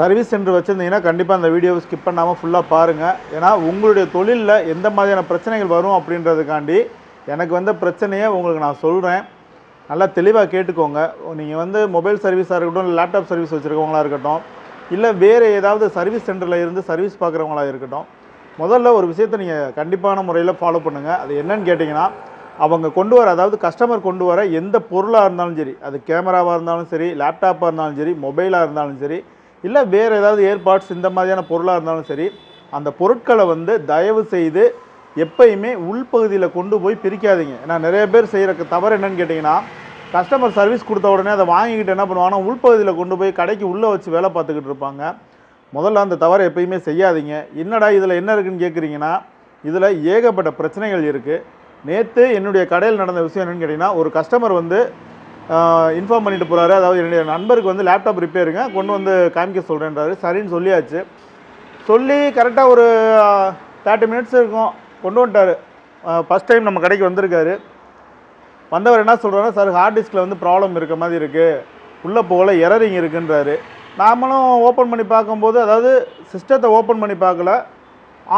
Service centre வச்சுருந்தீங்கன்னா கண்டிப்பாக அந்த வீடியோவை ஸ்கிப் பண்ணாமல் ஃபுல்லாக பாருங்கள் ஏன்னா உங்களுடைய தொழிலில் எந்த மாதிரியான பிரச்சனைகள் வரும் அப்படின்றதுக்காண்டி எனக்கு வந்த பிரச்சனையை உங்களுக்கு நான் சொல்கிறேன் நல்லா தெளிவாக கேட்டுக்கோங்க. நீங்கள் வந்து மொபைல் சர்வீஸாக இருக்கட்டும் இல்லை லேப்டாப் சர்வீஸ் வச்சுருக்கவங்களா இருக்கட்டும் இல்லை வேறு ஏதாவது சர்வீஸ் சென்டரில் இருந்து சர்வீஸ் பார்க்குறவங்களா இருக்கட்டும் முதல்ல ஒரு விஷயத்தை நீங்கள் கண்டிப்பான முறையில் ஃபாலோ பண்ணுங்கள் அது என்னன்னு கேட்டிங்கன்னா அவங்க கொண்டு வர அதாவது கஸ்டமர் கொண்டு வர எந்த பொருளாக இருந்தாலும் சரி அது கேமராவாக இருந்தாலும் சரி லேப்டாப்பாக இருந்தாலும் சரி மொபைலாக இருந்தாலும் சரி இல்லை வேறு ஏதாவது ஏர்பாட்ஸ் இந்த மாதிரியான பொருளாக இருந்தாலும் சரி அந்த பொருட்களை வந்து தயவு செய்து எப்பயுமே உள்பகுதியில் கொண்டு போய் பிரிக்காதீங்க. ஏன்னா நிறைய பேர் செய்கிற தவறு என்னன்னு கேட்டிங்கன்னா கஸ்டமர் சர்வீஸ் கொடுத்த உடனே அதை வாங்கிக்கிட்டு என்ன பண்ணுவாங்கன்னா உள்பகுதியில் கொண்டு போய் கடைக்கு உள்ளே வச்சு வேலை பார்த்துக்கிட்டு இருப்பாங்க. முதல்ல அந்த தவறை எப்பயுமே செய்யாதீங்க. என்னடா இதில் என்ன இருக்குன்னு கேட்குறீங்கன்னா இதில் ஏகப்பட்ட பிரச்சனைகள் இருக்குது நேற்று என்னுடைய கடையில் நடந்த விஷயம் என்னென்னு கேட்டிங்கன்னா ஒரு கஸ்டமர் வந்து இன்ஃபார்ம் பண்ணிட்டு போகிறாரு அதாவது என்னுடைய நண்பருக்கு வந்து லேப்டாப் ரிப்பேருங்க கொண்டு வந்து காமிக்க சொல்கிறேன்றாரு சரின்னு சொல்லியாச்சு. சொல்லி கரெக்டாக ஒரு தேர்ட்டி மினிட்ஸ் இருக்கும். கொண்டு வந்துட்டார். ஃபஸ்ட் டைம் நம்ம கடைக்கு வந்திருக்காரு. வந்தவர் என்ன சொல்கிறாருன்னா சார் ஹார்ட் டிஸ்கில் வந்து ப்ராப்ளம் இருக்க மாதிரி இருக்குது உள்ளே போகல எரரிங் இருக்குன்றாரு. நாமளும் ஓப்பன் பண்ணி பார்க்கும்போது அதாவது சிஸ்டத்தை ஓப்பன் பண்ணி பார்க்கல.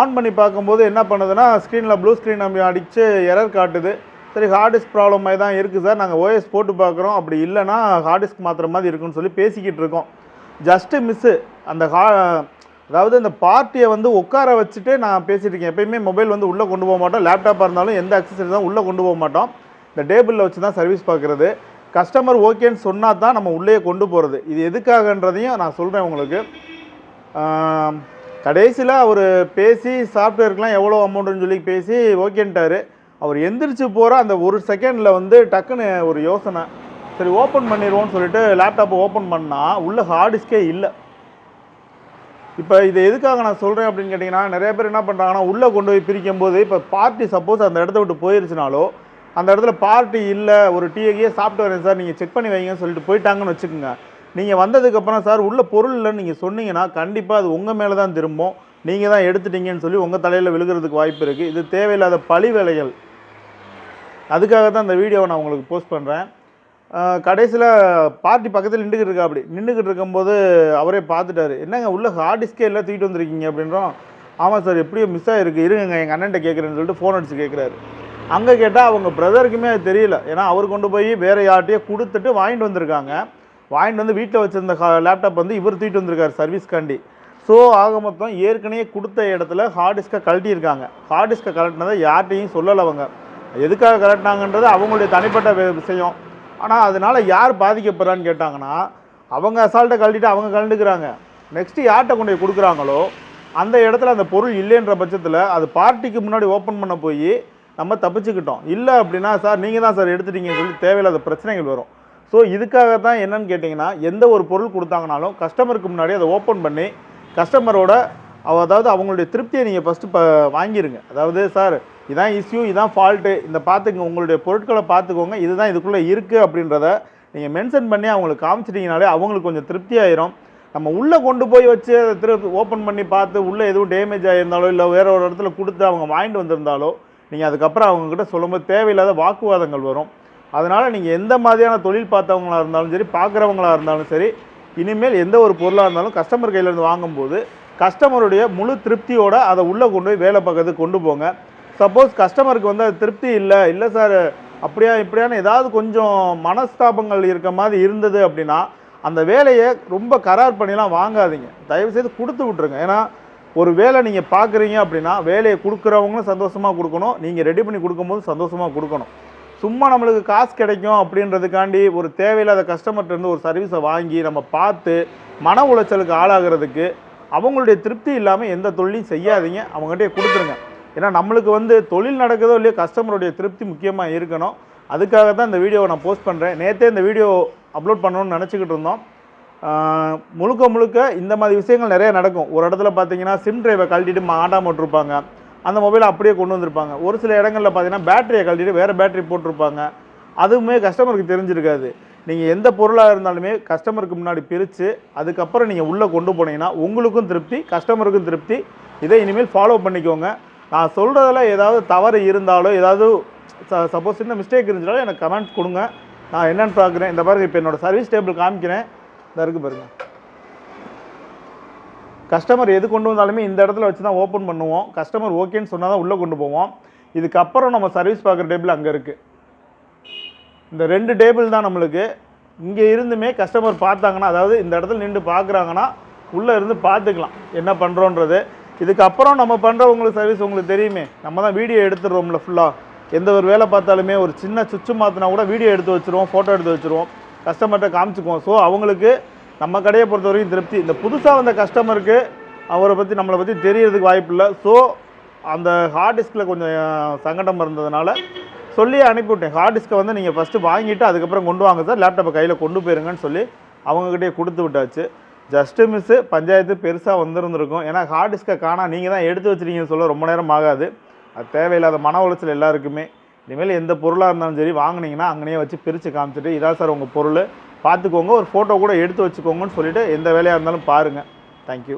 ஆன் பண்ணி பார்க்கும்போது என்ன பண்ணுதுன்னா ஸ்க்ரீனில் ப்ளூ ஸ்க்ரீன் நம்ம அடித்து எரர் காட்டுது. சரி ஹார்ட் டிஸ்க் ப்ராப்ளம் மாதிரி தான் இருக்குது சார். நாங்கள் ஓஎஸ் போட்டு பார்க்குறோம். அப்படி இல்லைன்னா ஹார்ட் டிஸ்க் மாற்றுற மாதிரி இருக்குன்னு சொல்லி பேசிக்கிட்டு இருக்கோம். ஜஸ்ட்டு மிஸ்ஸு அந்த ஹா அதாவது இந்த பார்ட்டியை வந்து உட்கார வச்சுட்டு நான் பேசிட்டு இருக்கேன். எப்பயுமே மொபைல் வந்து உள்ளே கொண்டு போக மாட்டோம். லேப்டாப்பாக இருந்தாலும் எந்த அக்சசரி தான் உள்ளே கொண்டு போக மாட்டோம். இந்த டேபிளில் வச்சு தான் சர்வீஸ் பார்க்குறது. கஸ்டமர் ஓகேன்னு சொன்னால் தான் நம்ம உள்ளே கொண்டு போகிறது இது எதுக்காகன்றதையும் நான் சொல்கிறேன் உங்களுக்கு. கடைசியில் அவர் பேசி சாஃப்ட்வேருக்குலாம் எவ்வளோ அமௌண்ட்டுன்னு சொல்லி பேசி ஓகேன்ட்டார் அவர் எந்திரிச்சு போகிற அந்த ஒரு செகண்டில் வந்து டக்குன்னு ஒரு யோசனை. சரி ஓப்பன் பண்ணிடுவோம்னு சொல்லிட்டு லேப்டாப்பை ஓப்பன் பண்ணால் உள்ள ஹார்ட் டிஸ்கே இல்லை. இப்போ இது எதுக்காக நான் சொல்கிறேன் அப்படின்னு கேட்டிங்கன்னா நிறைய பேர் என்ன பண்ணுறாங்கன்னா உள்ளே கொண்டு போய் பிரிக்கும் போது இப்போ பார்ட்டி சப்போஸ் அந்த இடத்த விட்டு போயிருச்சுனாலோ அந்த இடத்துல பார்ட்டி இல்லை ஒரு டீயே சாப்பிட்டு வரேன் சார் நீங்கள் செக் பண்ணி வைங்கன்னு சொல்லிட்டு போயிட்டாங்கன்னு வச்சுக்கோங்க. நீங்கள் வந்ததுக்கப்புறம் சார் உள்ள பொருள் இல்லைன்னு நீங்கள் சொன்னீங்கன்னா கண்டிப்பாக அது உங்கள் மேலே தான் திரும்பும். நீங்கள் தான் எடுத்துட்டீங்கன்னு சொல்லி உங்கள் தலையில் விழுகிறதுக்கு வாய்ப்பு இருக்குது இது தேவையில்லாத பழி வேலைகள். அதுக்காக தான் இந்த வீடியோவை நான் உங்களுக்கு போஸ்ட் பண்ணுறேன் கடைசியில் பார்ட்டி பக்கத்தில் நின்றுக்கிட்டு இருக்கா அப்படி. நின்றுக்கிட்டு இருக்கும்போது அவரே பார்த்துட்டாரு. என்னங்க உள்ள ஹார்ட் டிஸ்கே எல்லாம் தூக்கிட்டு வந்திருக்கீங்க அப்படின்றோம். ஆமாம் சார் எப்படியோ மிஸ் ஆகிருக்கு இருங்க எங்கள் அண்ணன்ட்ட கேட்குறேன்னு சொல்லிட்டு ஃபோன் அடித்து கேட்குறாரு அங்கே கேட்டால் அவங்க பிரதருக்குமே அது தெரியல. ஏன்னா அவர் கொண்டு போய் வேறு யார்ட்டையே கொடுத்துட்டு வாங்கிட்டு வந்திருக்காங்க. வாங்கிட்டு வந்து வீட்டில் வச்சுருந்த லேப்டாப் வந்து இவர் தூக்கிட்டு வந்திருக்காரு சர்வீஸ்க்காண்டி ஸோ ஆக மொத்தம் ஏற்கனவே கொடுத்த இடத்துல ஹார்ட் டிஸ்கை கழட்டியிருக்காங்க. ஹார்ட் டிஸ்கை கழட்டினதை யார்ட்டையும் சொல்லலை அவங்க. எதுக்காக கலட்டினாங்கன்றது அவங்களுடைய தனிப்பட்ட விஷயம். ஆனால் அதனால் யார் பாதிக்கப்படுறான்னு கேட்டாங்கன்னா அவங்க அசால்ட்டை கழட்டிட்டு அவங்க கலந்துக்கிறாங்க நெக்ஸ்ட்டு யார்கிட்ட கொண்டு போய் கொடுக்குறாங்களோ அந்த இடத்துல அந்த பொருள் இல்லைன்ற பட்சத்தில் அது பார்ட்டிக்கு முன்னாடி ஓப்பன் பண்ண போய் நம்ம தப்பிச்சுக்கிட்டோம். இல்லை அப்படின்னா சார் நீங்கள் தான் சார் எடுத்துட்டீங்கன்னு சொல்லி தேவையில்லாத பிரச்சனைகள் வரும். ஸோ இதுக்காக தான் என்னன்னு கேட்டிங்கன்னா எந்த ஒரு பொருள் கொடுத்தாங்கனாலும் கஸ்டமருக்கு முன்னாடி அதை ஓப்பன் பண்ணி கஸ்டமரோட அதாவது அவங்களுடைய திருப்தியை நீங்கள் ஃபஸ்ட்டு இப்போ வாங்கிடுங்க அதாவது சார் இதான் இஷ்யூ இதான் ஃபால்ட்டு இந்த பார்த்துங்க உங்களுடைய பொருட்களை பார்த்துக்கோங்க இதுதான் இதுக்குள்ளே இருக்குது அப்படின்றத நீங்கள் மென்ஷன் பண்ணி அவங்களுக்கு காமிச்சிட்டிங்கனாலே அவங்களுக்கு கொஞ்சம் திருப்தி ஆயிரும். நம்ம உள்ளே கொண்டு போய் வச்சு அதை திருப்பி ஓப்பன் பண்ணி பார்த்து உள்ளே எதுவும் டேமேஜ் ஆகியிருந்தாலோ இல்லை வேறு ஒரு இடத்துல கொடுத்து அவங்க வாங்கிட்டு வந்திருந்தாலோ நீங்கள் அதுக்கப்புறம் அவங்கக்கிட்ட சொல்லும்போது தேவையில்லாத வாக்குவாதங்கள் வரும். அதனால் நீங்கள் எந்த மாதிரியான தொழில் பார்த்தவங்களாக இருந்தாலும் சரி பார்க்குறவங்களா இருந்தாலும் சரி இனிமேல் எந்த ஒரு பொருளாக இருந்தாலும் கஸ்டமர் கையிலேருந்து வாங்கும்போது கஸ்டமருடைய முழு திருப்தியோடு அதை உள்ளே கொண்டு போய் வேலை பார்க்கறதுக்கு கொண்டு போங்க. சப்போஸ் கஸ்டமருக்கு வந்து அது திருப்தி இல்லை. இல்லை சார் அப்படியா இப்படியான ஏதாவது கொஞ்சம் மனஸ்தாபங்கள் இருக்க மாதிரி இருந்தது அப்படின்னா அந்த வேலையை ரொம்ப கரார் பண்ணிலாம் வாங்காதீங்க. தயவுசெய்து கொடுத்து விட்ருங்க ஏன்னா ஒரு வேலை நீங்கள் பார்க்குறீங்க அப்படின்னா வேலையை கொடுக்குறவங்களும் சந்தோஷமாக கொடுக்கணும். நீங்கள் ரெடி பண்ணி கொடுக்கும்போது சந்தோஷமாக கொடுக்கணும். சும்மா நம்மளுக்கு காசு கிடைக்கும் அப்படின்றதுக்காண்டி ஒரு தேவையில்லாத கஸ்டமர்கிட்ட இருந்து ஒரு சர்வீஸை வாங்கி நம்ம பார்த்து மன உளைச்சலுக்கு ஆளாகிறதுக்கு அவங்களுடைய திருப்தி இல்லாமல் எந்த தொழிலையும் செய்யாதீங்க. அவங்ககிட்டயே கொடுத்துருங்க. ஏன்னா நம்மளுக்கு வந்து தொழில் நடக்குதோ இல்லையோ கஸ்டமருடைய திருப்தி முக்கியமாக இருக்கணும். அதுக்காக தான் இந்த வீடியோவை நான் போஸ்ட் பண்ணுறேன் நேற்றே இந்த வீடியோ அப்லோட் பண்ணணும்னு நினச்சிக்கிட்டு இருந்தோம். முழுக்க முழுக்க இந்த மாதிரி விஷயங்கள் நிறைய நடக்கும். ஒரு இடத்துல பார்த்தீங்கன்னா சிம் டிரைவை கழட்டிட்டு மாட்டாம விட்டுருப்பாங்க அந்த மொபைலை அப்படியே கொண்டு வந்திருப்பாங்க. ஒரு சில இடங்களில் பார்த்தீங்கன்னா பேட்டரியை கழட்டிட்டு வேறு பேட்டரி போட்டிருப்பாங்க. அதுவுமே கஸ்டமருக்கு தெரிஞ்சிருக்காது. நீங்கள் எந்த பொருளாக இருந்தாலுமே கஸ்டமருக்கு முன்னாடி பிரித்து அதுக்கப்புறம் நீங்கள் உள்ளே கொண்டு போனீங்கன்னா உங்களுக்கும் திருப்தி கஸ்டமருக்கும் திருப்தி. இதை இனிமேல் ஃபாலோ பண்ணிக்கோங்க. நான் சொல்கிறதில் ஏதாவது தவறு இருந்தாலோ ஏதாவது சப்போஸ் சின்ன மிஸ்டேக் இருந்துச்சாலும் எனக்கு கமெண்ட் கொடுங்க. நான் என்னென்னு பார்க்குறேன். இந்த பாருங்கள் இப்போ என்னோட சர்வீஸ் டேபிள் காமிக்கிறேன். இந்த இருக்கு பாருங்க. கஸ்டமர் எது கொண்டு வந்தாலுமே இந்த இடத்துல வச்சு தான் ஓப்பன் பண்ணுவோம். கஸ்டமர் ஓகேன்னு சொன்னால் தான் உள்ளே கொண்டு போவோம். இதுக்கப்புறம் நம்ம சர்வீஸ் பார்க்குற டேபிள் அங்கே இருக்குது இந்த ரெண்டு டேபிள் தான் நம்மளுக்கு. இங்கே இருந்துமே கஸ்டமர் பார்த்தாங்கன்னா அதாவது இந்த இடத்துல நின்று பார்க்குறாங்கன்னா உள்ளே இருந்து பார்த்துக்கலாம். என்ன பண்ணுறோன்றது இதுக்கப்புறம் நம்ம பண்ணுறவங்களுக்கு சர்வீஸ் உங்களுக்கு தெரியுமே. நம்ம தான் வீடியோ எடுத்துடுறோம்ல ஃபுல்லாக எந்த ஒரு வேலை பார்த்தாலுமே ஒரு சின்ன சுவிட்சு மாற்றினா கூட வீடியோ எடுத்து வச்சுருவோம் ஃபோட்டோ எடுத்து வச்சுருவோம். கஸ்டமர்கிட்ட காமிச்சுக்குவோம். ஸோ அவங்களுக்கு நம்ம கடையை பொறுத்த வரைக்கும் திருப்தி. இந்த புதுசாக வந்த கஸ்டமருக்கு அவரை பற்றி நம்மளை பற்றி தெரியறதுக்கு வாய்ப்பு இல்லை. ஸோ அந்த ஹார்ட் டிஸ்கில் கொஞ்சம் சங்கடம் இருந்ததுனால சொல்லி அனுப்பிவிட்டேன். ஹார்ட் டிஸ்க்கை வந்து நீங்கள் ஃபஸ்ட்டு வாங்கிட்டு அதுக்கப்புறம் கொண்டு வாங்க சார். லேப்டாப்பை கையில் கொண்டு போயிருங்கன்னு சொல்லி அவங்கக்கிட்டே கொடுத்து விட்டாச்சு. ஜஸ்ட்டு மிஸ்ஸு பஞ்சாயத்து பெருசாக வந்துருந்துருக்கும். ஏன்னா ஹார்ட் டிஸ்க்கை காணா நீங்கள் தான் எடுத்து வச்சுருக்கீங்கன்னு சொல்ல ரொம்ப நேரம் ஆகாது. அது தேவையில்லாத மன உளைச்சல் எல்லாருக்குமே. இனிமேல் எந்த பொருளாக இருந்தாலும் சரி வாங்கினீங்கன்னா அங்கேயே வச்சு பிரித்து காமிச்சிட்டு இதான் சார் உங்கள் பொருள். பார்த்துக்கோங்க ஒரு ஃபோட்டோ கூட எடுத்து வச்சுக்கோங்கன்னு சொல்லிவிட்டு எந்த வேலையாக இருந்தாலும் பாருங்கள் தேங்க்யூ